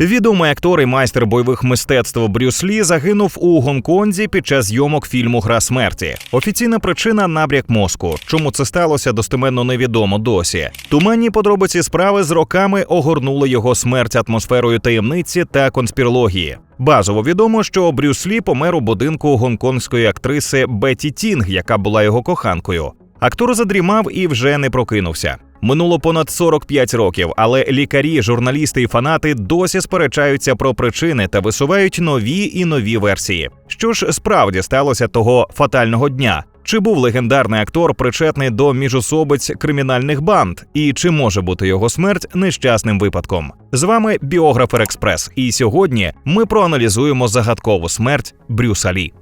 Відомий актор і майстер бойових мистецтв Брюс Лі загинув у Гонконзі під час зйомок фільму Гра смерті. Офіційна причина набряк мозку. Чому це сталося, достеменно невідомо досі. Туманні подробиці справи з роками огорнули його смерть атмосферою таємниці та конспірології. Базово відомо, що Брюс Лі помер у будинку гонконгської актриси Бетті Тінг, яка була його коханкою. Актор задрімав і вже не прокинувся. Минуло понад 45 років, але лікарі, журналісти і фанати досі сперечаються про причини та висувають нові і нові версії. Що ж справді сталося того фатального дня? Чи був легендарний актор причетний до міжособиць кримінальних банд? І чи може бути його смерть нещасним випадком? З вами біографер Експрес, і сьогодні ми проаналізуємо загадкову смерть Брюса Лі.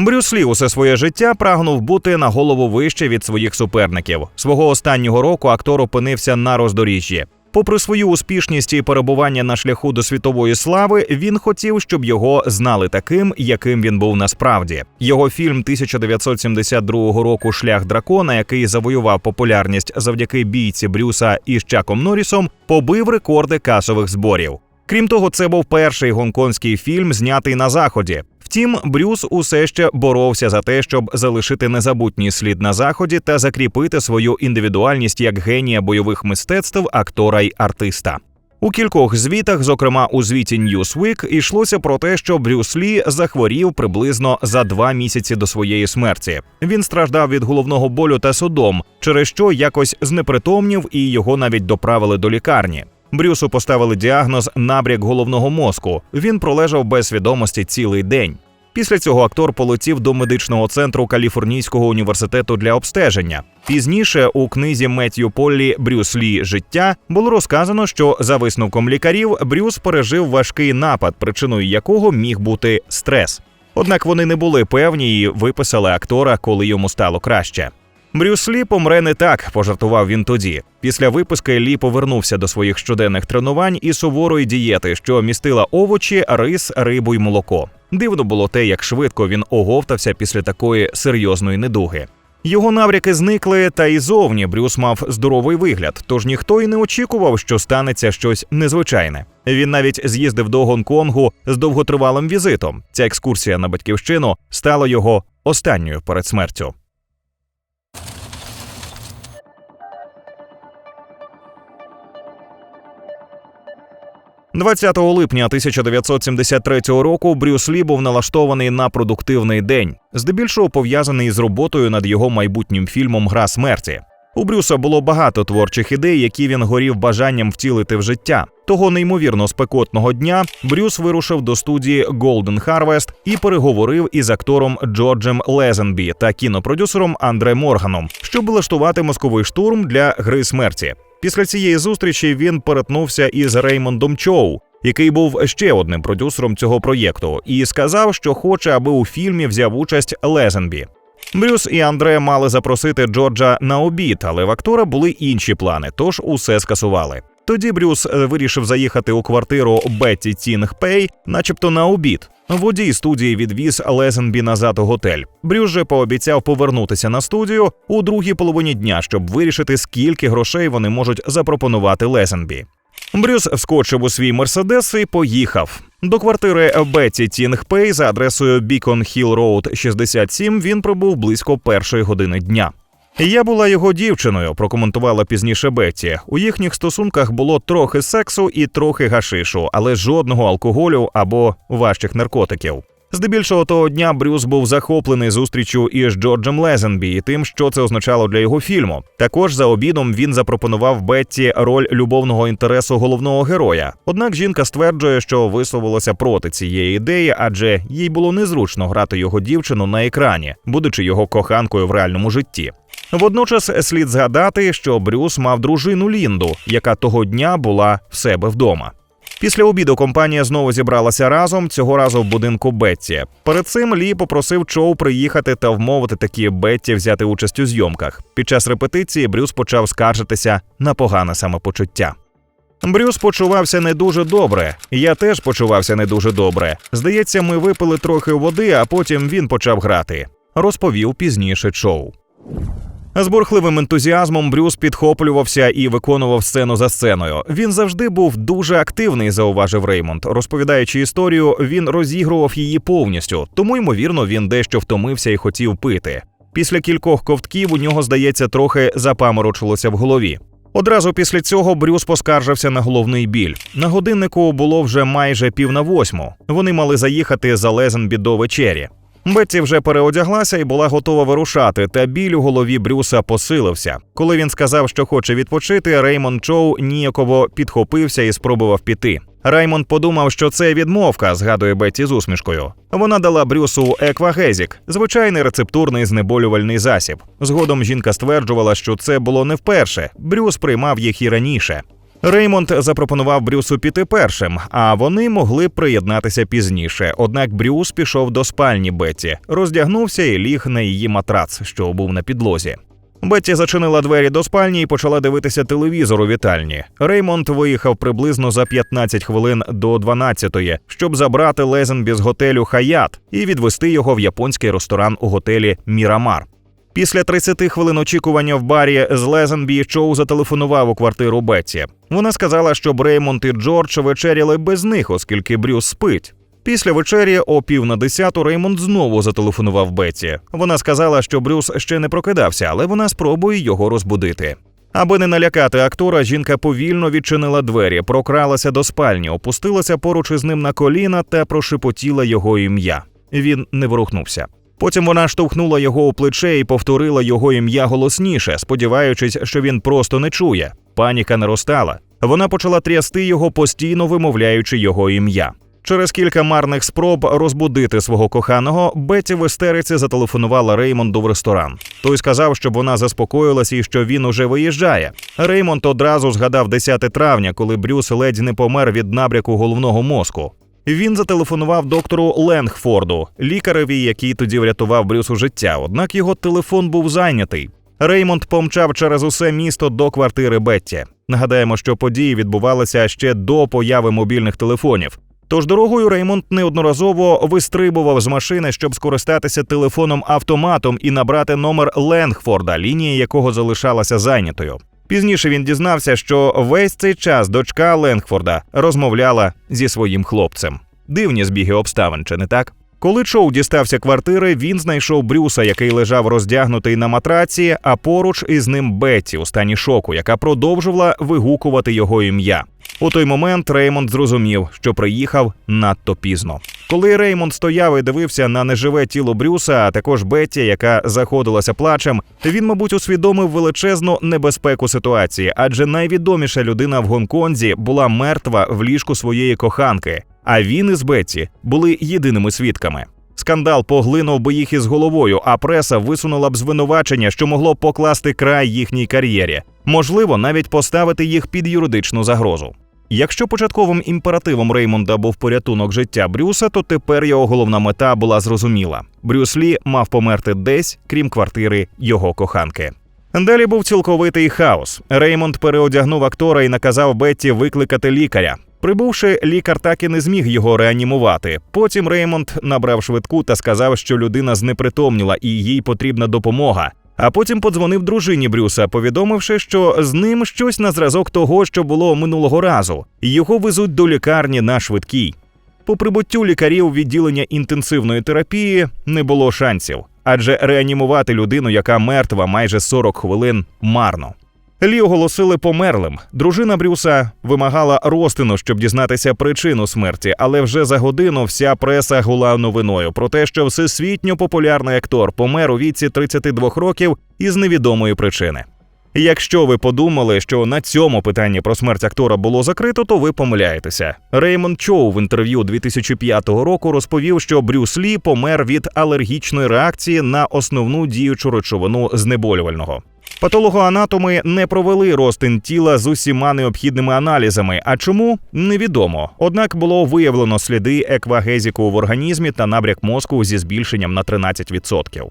Брюс Лі усе своє життя прагнув бути на голову вище від своїх суперників. Свого останнього року актор опинився на роздоріжжі. Попри свою успішність і перебування на шляху до світової слави, він хотів, щоб його знали таким, яким він був насправді. Його фільм 1972 року Шлях дракона, який завоював популярність завдяки бійці Брюса із Чаком Норрісом, побив рекорди касових зборів. Крім того, це був перший гонконгський фільм, знятий на заході. Втім, Брюс усе ще боровся за те, щоб залишити незабутній слід на заході та закріпити свою індивідуальність як генія бойових мистецтв, актора й артиста. У кількох звітах, зокрема у звіті Newsweek, йшлося про те, що Брюс Лі захворів приблизно за два місяці до своєї смерті. Він страждав від головного болю та судом, через що якось знепритомнів і його навіть доправили до лікарні. Брюсу поставили діагноз набряк головного мозку. Він пролежав без свідомості цілий день. Після цього актор полетів до медичного центру Каліфорнійського університету для обстеження. Пізніше у книзі Меттью Поллі Брюс Лі Життя було розказано, що за висновком лікарів Брюс пережив важкий напад, причиною якого міг бути стрес. Однак вони не були певні і виписали актора, коли йому стало краще. Брюс Лі помре не так, пожартував він тоді. Після виписки Лі повернувся до своїх щоденних тренувань і суворої дієти, що містила овочі, рис, рибу й молоко. Дивно було те, як швидко він оговтався після такої серйозної недуги. Його навряки зникли, та й зовні Брюс мав здоровий вигляд, тож ніхто й не очікував, що станеться щось незвичайне. Він навіть з'їздив до Гонконгу з довготривалим візитом. Ця екскурсія на батьківщину стала його останньою перед смертю. 20 липня 1973 року Брюс Лі був налаштований на продуктивний день, здебільшого пов'язаний з роботою над його майбутнім фільмом Гра смерті. У Брюса було багато творчих ідей, які він горів бажанням втілити в життя. Того неймовірно спекотного дня Брюс вирушив до студії Golden Harvest і переговорив із актором Джорджем Лезенбі та кінопродюсером Андре Морганом, щоб влаштувати мозковий штурм для гри смерті. Після цієї зустрічі він перетнувся із Реймондом Чоу, який був ще одним продюсером цього проєкту, і сказав, що хоче, аби у фільмі взяв участь Лезенбі. Брюс і Андре мали запросити Джорджа на обід, але в актора були інші плани, тож усе скасували. Тоді Брюс е, вирішив заїхати у квартиру Бетті Тінг Пей, начебто на обід. Водій студії відвіз Лезенбі назад у готель. Брюс же пообіцяв повернутися на студію у другій половині дня, щоб вирішити, скільки грошей вони можуть запропонувати Лезенбі. Брюс вскочив у свій мерседес і поїхав. До квартири Бетті Тінг Пей за адресою Бікон Хіл Роуд 67 він прибув близько першої години дня. Я була його дівчиною, прокоментувала пізніше Бетті. У їхніх стосунках було трохи сексу і трохи гашишу, але жодного алкоголю або важчих наркотиків. Здебільшого того дня Брюс був захоплений зустрічю із Джорджем Лезенбі і тим, що це означало для його фільму. Також за обідом він запропонував Бетті роль любовного інтересу головного героя. Однак жінка стверджує, що висловилася проти цієї ідеї, адже їй було незручно грати його дівчину на екрані, будучи його коханкою в реальному житті. Водночас слід згадати, що Брюс мав дружину Лінду, яка того дня була в себе вдома. Після обіду компанія знову зібралася разом цього разу в будинку Бетті. Перед цим Лі попросив Чоу приїхати та вмовити такі Бетті взяти участь у зйомках. Під час репетиції Брюс почав скаржитися на погане самопочуття. Брюс почувався не дуже добре. Я теж почувався не дуже добре. Здається, ми випили трохи води, а потім він почав грати. Розповів пізніше Чоу. З бурхливим ентузіазмом Брюс підхоплювався і виконував сцену за сценою. Він завжди був дуже активний, зауважив Реймонд. Розповідаючи історію, він розігрував її повністю, тому ймовірно він дещо втомився і хотів пити. Після кількох ковтків у нього, здається, трохи запаморочилося в голові. Одразу після цього Брюс поскаржився на головний біль. На годиннику було вже майже пів на восьму. Вони мали заїхати за Лезенбі до вечері. Бетті вже переодяглася і була готова вирушати, та біль у голові Брюса посилився. Коли він сказав, що хоче відпочити, Реймонд Чоу ніяково підхопився і спробував піти. Раймонд подумав, що це відмовка, згадує Бетті з усмішкою. Вона дала Брюсу еквагезік, звичайний рецептурний знеболювальний засіб. Згодом жінка стверджувала, що це було не вперше. Брюс приймав їх і раніше. Реймонд запропонував Брюсу піти першим, а вони могли приєднатися пізніше. Однак Брюс пішов до спальні Бетті, роздягнувся і ліг на її матрац, що був на підлозі. Бетті зачинила двері до спальні і почала дивитися телевізор у вітальні. Реймонд виїхав приблизно за 15 хвилин до 12-ї, щоб забрати Лезенбі з готелю Хаят і відвести його в японський ресторан у готелі Мірамар. Після 30 хвилин очікування в барі з Лезенбі Чоу зателефонував у квартиру Бетті. Вона сказала, що Реймонд і Джордж вечеряли без них, оскільки Брюс спить. Після вечері о пів на десяту Реймонд знову зателефонував Бетті. Вона сказала, що Брюс ще не прокидався, але вона спробує його розбудити. Аби не налякати актора, жінка повільно відчинила двері, прокралася до спальні, опустилася поруч із ним на коліна та прошепотіла його ім'я. Він не ворухнувся. Потім вона штовхнула його у плече і повторила його ім'я голосніше, сподіваючись, що він просто не чує. Паніка наростала. Вона почала трясти його, постійно вимовляючи його ім'я. Через кілька марних спроб розбудити свого коханого, Бетті в істериці зателефонувала Реймонду в ресторан. Той сказав, щоб вона заспокоїлася і що він уже виїжджає. Реймонд одразу згадав 10 травня, коли Брюс ледь не помер від набряку головного мозку. Він зателефонував доктору Ленгфорду, лікареві, який тоді врятував Брюсу життя. Однак його телефон був зайнятий. Реймонд помчав через усе місто до квартири Бетті. Нагадаємо, що події відбувалися ще до появи мобільних телефонів. Тож дорогою Реймонд неодноразово вистрибував з машини, щоб скористатися телефоном автоматом і набрати номер Ленгфорда, лінія якого залишалася зайнятою. Пізніше він дізнався, що весь цей час дочка Ленгфорда розмовляла зі своїм хлопцем. Дивні збіги обставин, чи не так? Коли Чоу дістався квартири, він знайшов Брюса, який лежав роздягнутий на матраці, а поруч із ним Бетті у стані шоку, яка продовжувала вигукувати його ім'я. У той момент Реймонд зрозумів, що приїхав надто пізно. Коли Реймонд стояв і дивився на неживе тіло Брюса, а також Бетті, яка заходилася плачем, він, мабуть, усвідомив величезну небезпеку ситуації, адже найвідоміша людина в Гонконзі була мертва в ліжку своєї коханки. А він із Бетті були єдиними свідками. Скандал поглинув би їх із головою, а преса висунула б звинувачення, що могло покласти край їхній кар'єрі, можливо, навіть поставити їх під юридичну загрозу. Якщо початковим імперативом Реймонда був порятунок життя Брюса, то тепер його головна мета була зрозуміла: Брюс Лі мав померти десь, крім квартири його коханки. Далі був цілковитий хаос. Реймонд переодягнув актора і наказав Бетті викликати лікаря. Прибувши, лікар так і не зміг його реанімувати. Потім Реймонд набрав швидку та сказав, що людина знепритомніла і їй потрібна допомога. А потім подзвонив дружині Брюса, повідомивши, що з ним щось на зразок того, що було минулого разу. Його везуть до лікарні на швидкій. По прибуттю лікарів відділення інтенсивної терапії не було шансів, адже реанімувати людину, яка мертва майже 40 хвилин, марно. Лі оголосили померлим. Дружина Брюса вимагала розтину, щоб дізнатися причину смерті, але вже за годину вся преса гула новиною про те, що всесвітньо популярний актор помер у віці 32 років із невідомої причини. Якщо ви подумали, що на цьому питанні про смерть актора було закрито, то ви помиляєтеся. Реймонд Чоу в інтерв'ю 2005 року розповів, що Брюс Лі помер від алергічної реакції на основну діючу речовину знеболювального. Патологоанатоми не провели розтин тіла з усіма необхідними аналізами. А чому невідомо. Однак було виявлено сліди еквагезіку в організмі та набряк мозку зі збільшенням на 13%.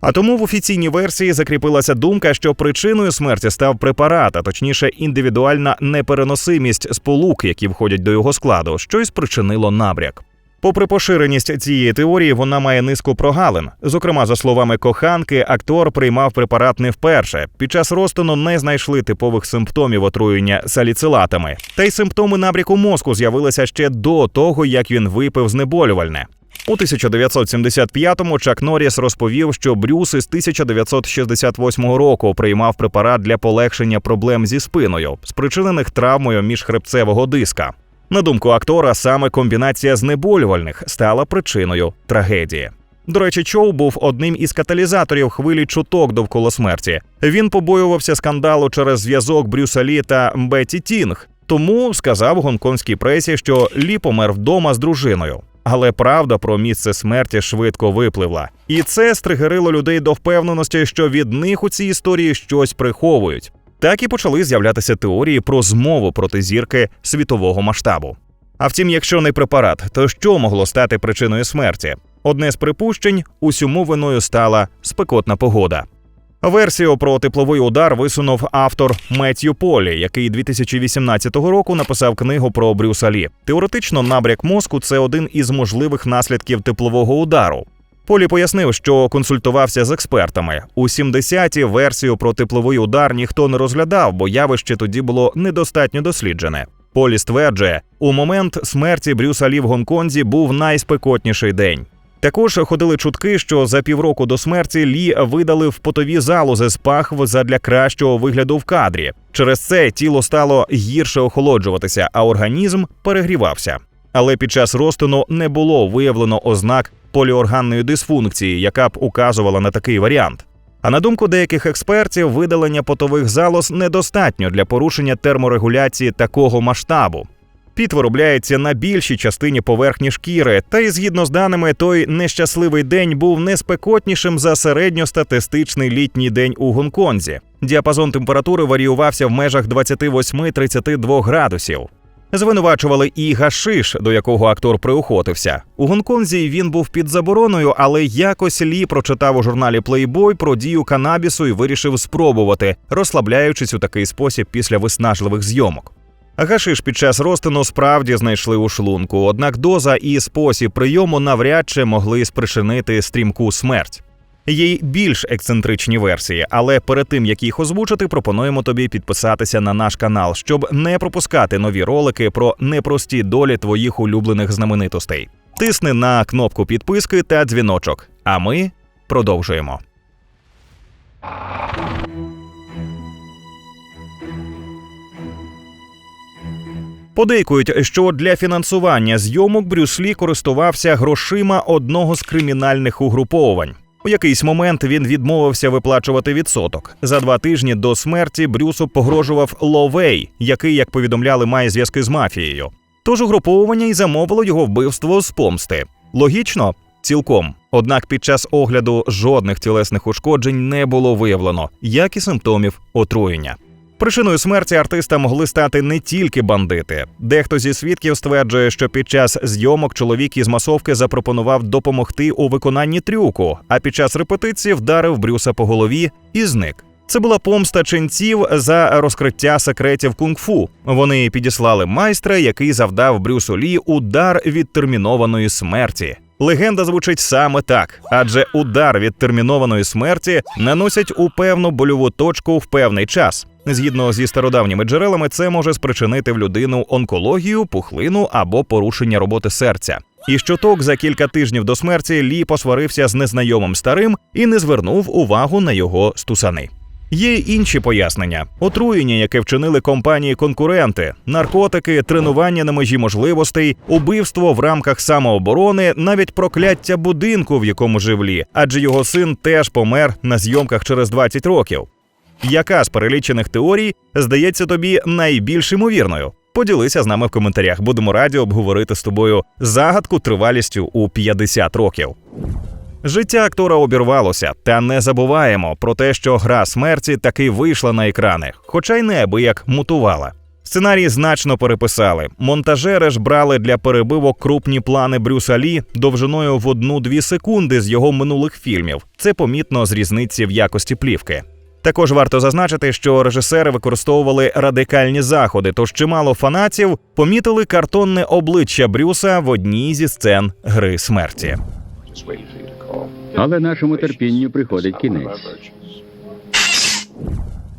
А тому в офіційній версії закріпилася думка, що причиною смерті став препарат, а точніше індивідуальна непереносимість сполук, які входять до його складу, що й спричинило набряк. Попри поширеність цієї теорії, вона має низку прогалин. Зокрема, за словами коханки, актор приймав препарат не вперше. Під час розтину не знайшли типових симптомів отруєння саліцилатами. Та й симптоми набряку мозку з'явилися ще до того, як він випив знеболювальне. У 1975-му Чак Норріс розповів, що Брюс із 1968 року приймав препарат для полегшення проблем зі спиною, спричинених травмою міжхребцевого диска. На думку актора, саме комбінація знеболювальних стала причиною трагедії. До речі, Чоу був одним із каталізаторів хвилі чуток довкола смерті. Він побоювався скандалу через зв'язок Брюса Лі та Бетті Тінг, тому сказав гонконгській пресі, що Лі помер вдома з дружиною. Але правда про місце смерті швидко випливла, і це стригерило людей до впевненості, що від них у цій історії щось приховують. Так і почали з'являтися теорії про змову проти зірки світового масштабу. А втім, якщо не препарат, то що могло стати причиною смерті? Одне з припущень усьому виною стала спекотна погода. Версію про тепловий удар висунув автор Меттью Полі, який 2018 року написав книгу про Брюса Лі. Теоретично, набряк мозку це один із можливих наслідків теплового удару. Полі пояснив, що консультувався з експертами. У 70-ті версію про тепловий удар ніхто не розглядав, бо явище тоді було недостатньо досліджене. Полі стверджує, у момент смерті Брюса Лі в Гонконзі був найспекотніший день. Також ходили чутки, що за півроку до смерті Лі видали в потові залози з пахв задля кращого вигляду в кадрі. Через це тіло стало гірше охолоджуватися, а організм перегрівався. Але під час розтину не було виявлено ознак поліорганної дисфункції, яка б указувала на такий варіант. А на думку деяких експертів, видалення потових залоз недостатньо для порушення терморегуляції такого масштабу. Піт виробляється на більшій частині поверхні шкіри, та й згідно з даними, той нещасливий день був не спекотнішим за середньостатистичний літній день у Гонконзі. Діапазон температури варіювався в межах 28-32 градусів. Звинувачували і гашиш, до якого актор приохотився. У Гонконзі він був під забороною, але якось Лі прочитав у журналі Playboy про дію канабісу і вирішив спробувати, розслабляючись у такий спосіб після виснажливих зйомок. Гашиш під час розтину справді знайшли у шлунку, однак доза і спосіб прийому навряд чи могли спричинити стрімку смерть. Є й більш ексцентричні версії, але перед тим як їх озвучити, пропонуємо тобі підписатися на наш канал, щоб не пропускати нові ролики про непрості долі твоїх улюблених знаменитостей. Тисни на кнопку підписки та дзвіночок. А ми продовжуємо. Подейкують, що для фінансування зйомок Брюс Лі користувався грошима одного з кримінальних угруповань. У якийсь момент він відмовився виплачувати відсоток. За два тижні до смерті Брюсу погрожував Ловей, який, як повідомляли, має зв'язки з мафією. Тож угруповування й замовило його вбивство з помсти. Логічно, цілком. Однак під час огляду жодних тілесних ушкоджень не було виявлено, як і симптомів отруєння. Причиною смерті артиста могли стати не тільки бандити. Дехто зі свідків стверджує, що під час зйомок чоловік із масовки запропонував допомогти у виконанні трюку, а під час репетиції вдарив Брюса по голові і зник. Це була помста ченців за розкриття секретів кунг-фу. Вони підіслали майстра, який завдав Брюсу Лі удар від термінованої смерті. Легенда звучить саме так, адже удар від термінованої смерті наносять у певну больову точку в певний час. Згідно зі стародавніми джерелами, це може спричинити в людину онкологію, пухлину або порушення роботи серця. І щоток за кілька тижнів до смерті Лі посварився з незнайомим старим і не звернув увагу на його стусани. Є інші пояснення: отруєння, яке вчинили компанії конкуренти, наркотики, тренування на межі можливостей, убивство в рамках самооборони, навіть прокляття будинку, в якому жив Лі, адже його син теж помер на зйомках через 20 років. Яка з перелічених теорій здається тобі найбільш ймовірною? Поділися з нами в коментарях. Будемо раді обговорити з тобою загадку тривалістю у 50 років. Життя актора обірвалося, та не забуваємо про те, що гра смерті таки вийшла на екрани, хоча й неабияк мутувала. Сценарій значно переписали. Монтажери ж брали для перебивок крупні плани Брюса Лі довжиною в одну-дві секунди з його минулих фільмів. Це помітно з різниці в якості плівки. Також варто зазначити, що режисери використовували радикальні заходи, тож чимало фанатів помітили картонне обличчя Брюса в одній зі сцен гри смерті. Але нашому терпінню приходить кінець.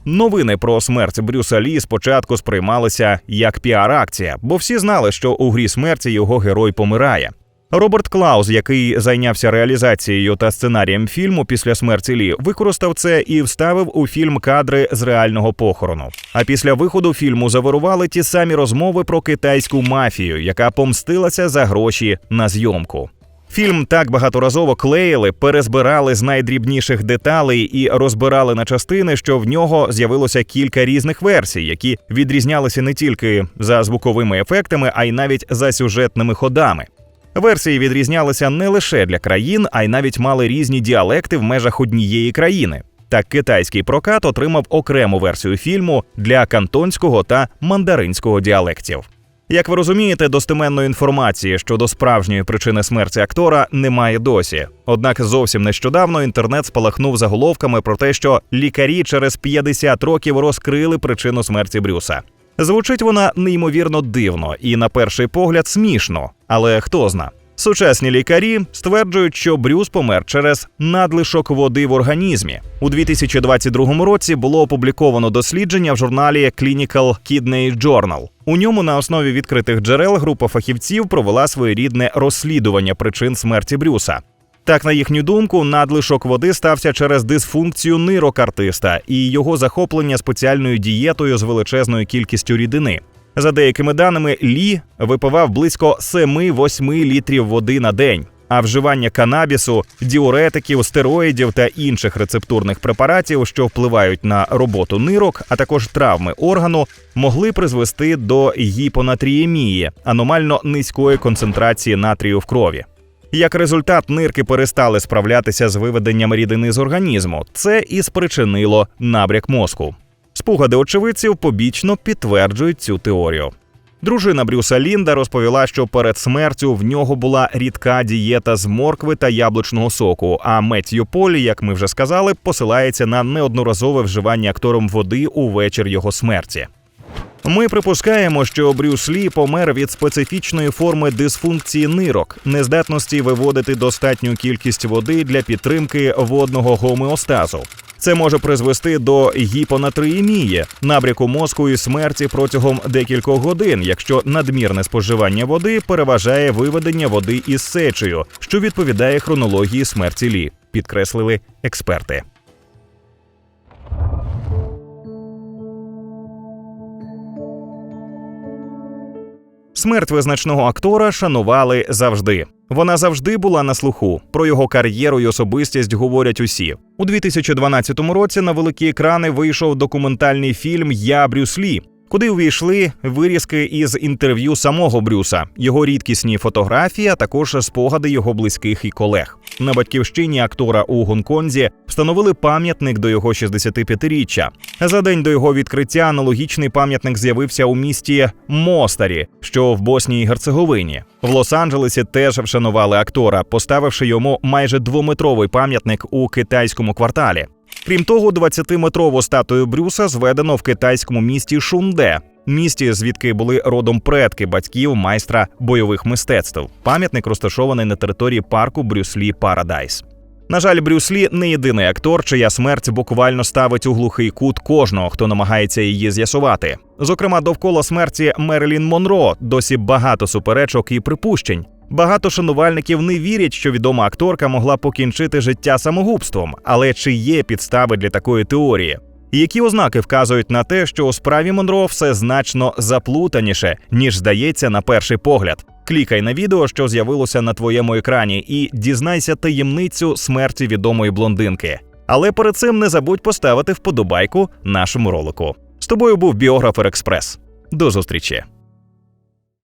Новини про смерть Брюса Лі спочатку сприймалися як піар-акція, бо всі знали, що у грі смерті його герой помирає. Роберт Клаус, який зайнявся реалізацією та сценарієм фільму після смерті Лі, використав це і вставив у фільм кадри з реального похорону. А після виходу фільму завирували ті самі розмови про китайську мафію, яка помстилася за гроші на зйомку. Фільм так багаторазово клеїли, перезбирали з найдрібніших деталей і розбирали на частини, що в нього з'явилося кілька різних версій, які відрізнялися не тільки за звуковими ефектами, а й навіть за сюжетними ходами. Версії відрізнялися не лише для країн, а й навіть мали різні діалекти в межах однієї країни. Так китайський прокат отримав окрему версію фільму для кантонського та мандаринського діалектів. Як ви розумієте, достеменної інформації щодо справжньої причини смерті актора немає досі. Однак зовсім нещодавно інтернет спалахнув заголовками про те, що лікарі через 50 років розкрили причину смерті Брюса. Звучить вона неймовірно дивно і на перший погляд смішно, але хто зна. Сучасні лікарі стверджують, що Брюс помер через надлишок води в організмі. У 2022 році було опубліковано дослідження в журналі Clinical Kidney Journal. У ньому на основі відкритих джерел група фахівців провела своєрідне розслідування причин смерті Брюса. Так, на їхню думку, надлишок води стався через дисфункцію нирок артиста і його захоплення спеціальною дієтою з величезною кількістю рідини. За деякими даними, Лі випивав близько 7-8 літрів води на день. А вживання канабісу, діуретиків, стероїдів та інших рецептурних препаратів, що впливають на роботу нирок, а також травми органу, могли призвести до гіпонатріємії, аномально низької концентрації натрію в крові. Як результат, нирки перестали справлятися з виведенням рідини з організму. Це і спричинило набряк мозку. Спогади очевидців побічно підтверджують цю теорію. Дружина Брюса Лінда розповіла, що перед смертю в нього була рідка дієта з моркви та яблучного соку. А Меттью Полі, як ми вже сказали, посилається на неодноразове вживання актором води у вечір його смерті. Ми припускаємо, що Брюс Лі помер від специфічної форми дисфункції нирок, нездатності виводити достатню кількість води для підтримки водного гомеостазу. Це може призвести до гіпонатриємії, набряку мозку і смерті протягом декількох годин, якщо надмірне споживання води переважає виведення води із сечею, що відповідає хронології смерті Лі, підкреслили експерти. Смерть визначного актора шанували завжди. Вона завжди була на слуху. Про його кар'єру й особистість говорять усі. У 2012 році на великі екрани вийшов документальний фільм Я Брюс Лі, куди увійшли вирізки із інтерв'ю самого Брюса, його рідкісні фотографії, а також спогади його близьких і колег. На батьківщині актора у Гонконзі встановили пам'ятник до його 65-річчя. За день до його відкриття аналогічний пам'ятник з'явився у місті Мостарі, що в Боснії і Герцеговині. В Лос-Анджелесі теж вшанували актора, поставивши йому майже двометровий пам'ятник у китайському кварталі. Крім того, 20-метрову статую Брюса зведено в китайському місті Шунде, місті, звідки були родом предки батьків майстра бойових мистецтв. Пам'ятник розташований на території парку Брюслі Парадайс. На жаль, Брюс Лі не єдиний актор, чия смерть буквально ставить у глухий кут кожного, хто намагається її з'ясувати. Зокрема, довкола смерті Мерлін Монро досі багато суперечок і припущень. Багато шанувальників не вірять, що відома акторка могла покінчити життя самогубством, але чи є підстави для такої теорії? Які ознаки вказують на те, що у справі Монро все значно заплутаніше, ніж здається на перший погляд? Клікай на відео, що з'явилося на твоєму екрані, і дізнайся таємницю смерті відомої блондинки. Але перед цим не забудь поставити вподобайку нашому ролику. З тобою був біографер Експрес. До зустрічі!